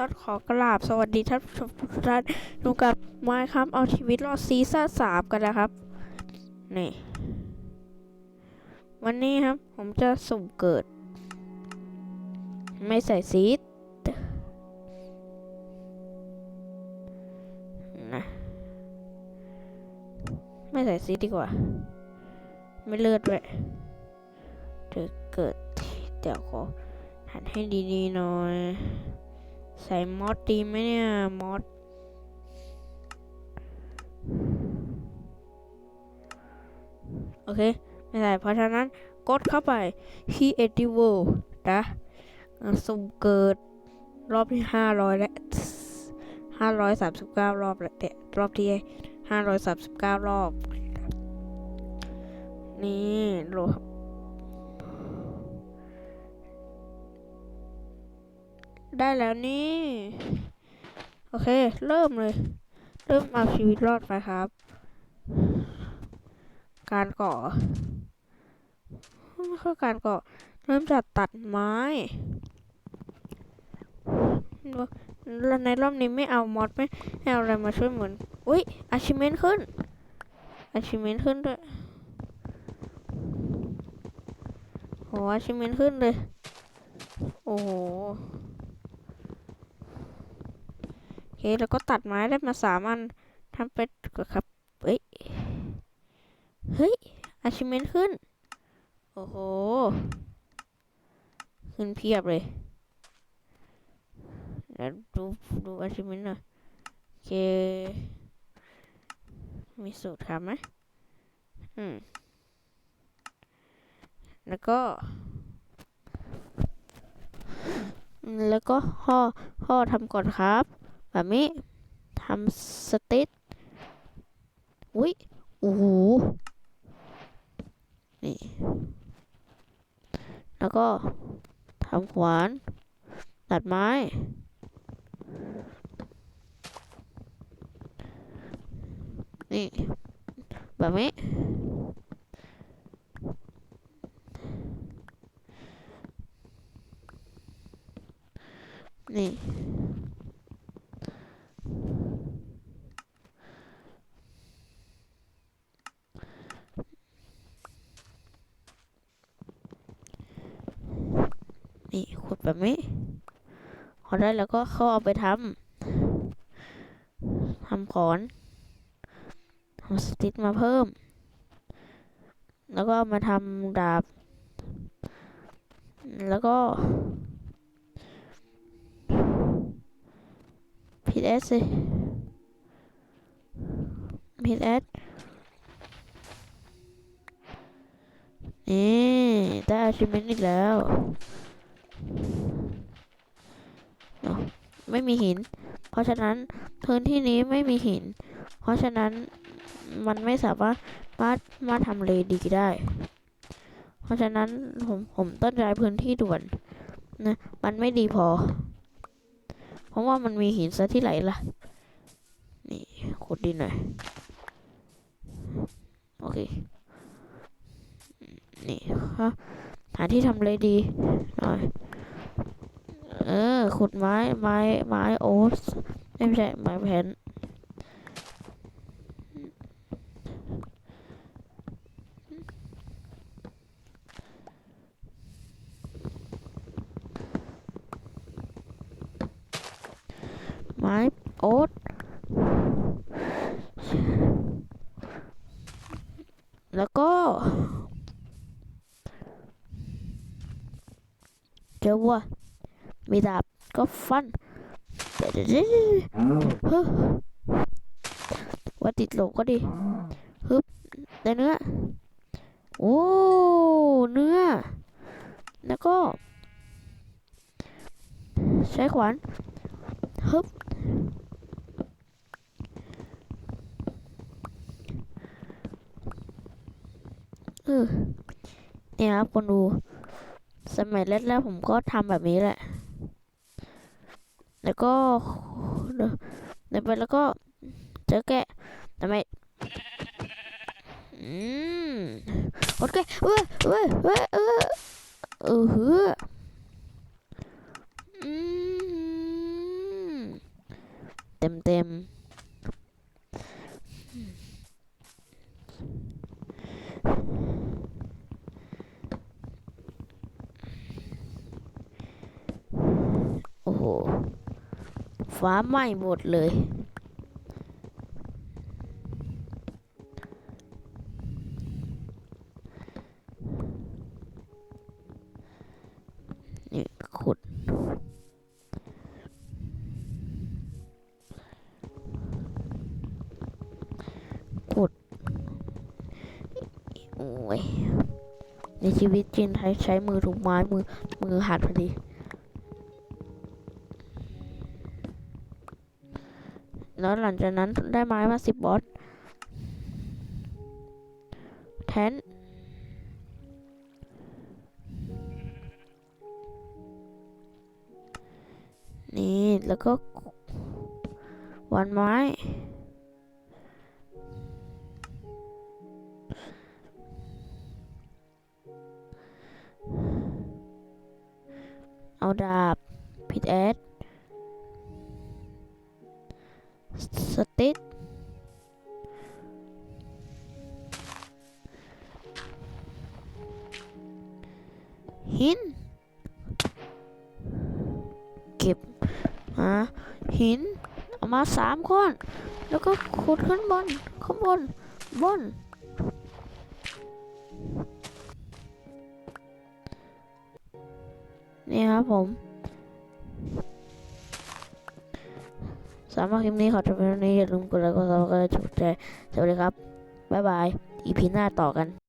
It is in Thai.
ต้องขอกราบสวัสดีท่านผู้ชมทุกท่านดูกับไม้ครับเอาชีวิตรอดซีซั่นสามกันนะครับนี่วันนี้ครับ ผมจะสุ่มเกิด ไม่ใส่ซีดนะไม่ใส่ซีดดีกว่า ไม่เลือดด้วยเดี๋ยวเกิดเดี๋ยวขอหันให้ดีๆหน่อย ใส่มอสดีไหมเนี่ยมอสโอเค ไม่ใส่เพราะฉะนั้นกดเข้าไปที่ e d i v o นะอะสุ่มเกิดรอบที่ห้าร้อยและห้าร้อยสามสิบเก้ารอบแล้วเนี่รอบที่ห้าร้อยสามสิบเก้ารอบ นี่โหล ได้แล้วนี่ โอเค เริ่มเลย เริ่มเอาชีวิตรอดไปครับ การก่อไม่ใช่การก่อเริ่มจากตัดไม้ในรอบนี้ไม่เอามอดไม่ไมเอาอะไรมาช่วยเหมือน อุ้ยอาชิเมนขึ้นอาชิเมนขึ้นด้วยโหอาชิเมนขึ้นเลย โอ้โห เคแล้วก็ตัดไม้ได้มาสามอันทำเป็นก็ครับ เฮ้ย เฮ้ย achievement ขึ้น โอ้โห ขึ้นเพียบเลยเดี๋ยวดูดู achievement หน่อยโอเค มีสูตรทำไหมอืม แล้วก็ แล้วก็ห่อห่อทำก่อนครับ แบบนี้ทำสติ๊ดอุ้ยโอ้โหนี่ แล้วก็ทำขวาน ตัดไม้ นี่ แบบนี้ นี่ นี่ขุด แบบนี้พอได้แล้วก็เข้าเอาไปทำทำขอนทำสติ๊กมาเพิ่ม แล้วก็มาทำดาบ แล้วก็ผิดเอสสิผิดเอสนี่ได้ achievement อีกแล้ว ไม่มีหิน เพราะฉะนั้นพื้นที่นี้ไม่มีหิน เพราะฉะนั้นมันไม่สามารถมามาทำเลดีได้ เพราะฉะนั้นผมผมต้องย้ายพื้นที่ด่วนนะมันไม่ดีพอ เพราะว่ามันมีหินซะที่ไหนล่ะ นี่ขุดดินหน่อย โอเค นี่ฮะหาที่ทำเลดีหน่อย ออ ขุดไม้ไม้ไม้โอ๊ตไม่ใช่ไม้แผ่นไม้โอ๊ตแล้วก็เจอวัว มีดาบก็ฟันเดี๋ยวเดี๋ยวเดี๋ยวเดี๋ยวเฮ้ยว่าติดโลกก็ดีฮึบได้เนื้อ โอ้ เนื้อ แล้วก็ ใช้ขวานฮึบเออเนี่ยครับคนดู สมัยแรกๆผมก็ทำแบบนี้แหละ แล้วก็เดินเดินไปแล้วก็เจอแกะทำไมอืมโอเคเว้ยเว้ยเว้ยเออเออเฮ้ออืมเต็มเต็มโอ้โห ฟ้าไหม้หมดเลย นี่ขุด ขุด โอ้ย ในชีวิตจริงใช้ใช้มือถูกไม้มือมือหัดพอดี แล้วหลังจากนั้นได้ไม้มาสิบบอสแทนนี่แล้วก็วันไม้ เอาดาบพิดแอด สติ๊กหิน เก็บมาหินเอามาสามก้อน แล้วก็ขุดขึ้นบนข้างบนบนนี่ครับผม สำหรับคลิปนี้ขอจบเพียงเท่านี้อย่าลืมกดไลค์กดซับสไครต์ถูกใจสวัสดีครับ บ๊ายบาย อีพีหน้าต่อกัน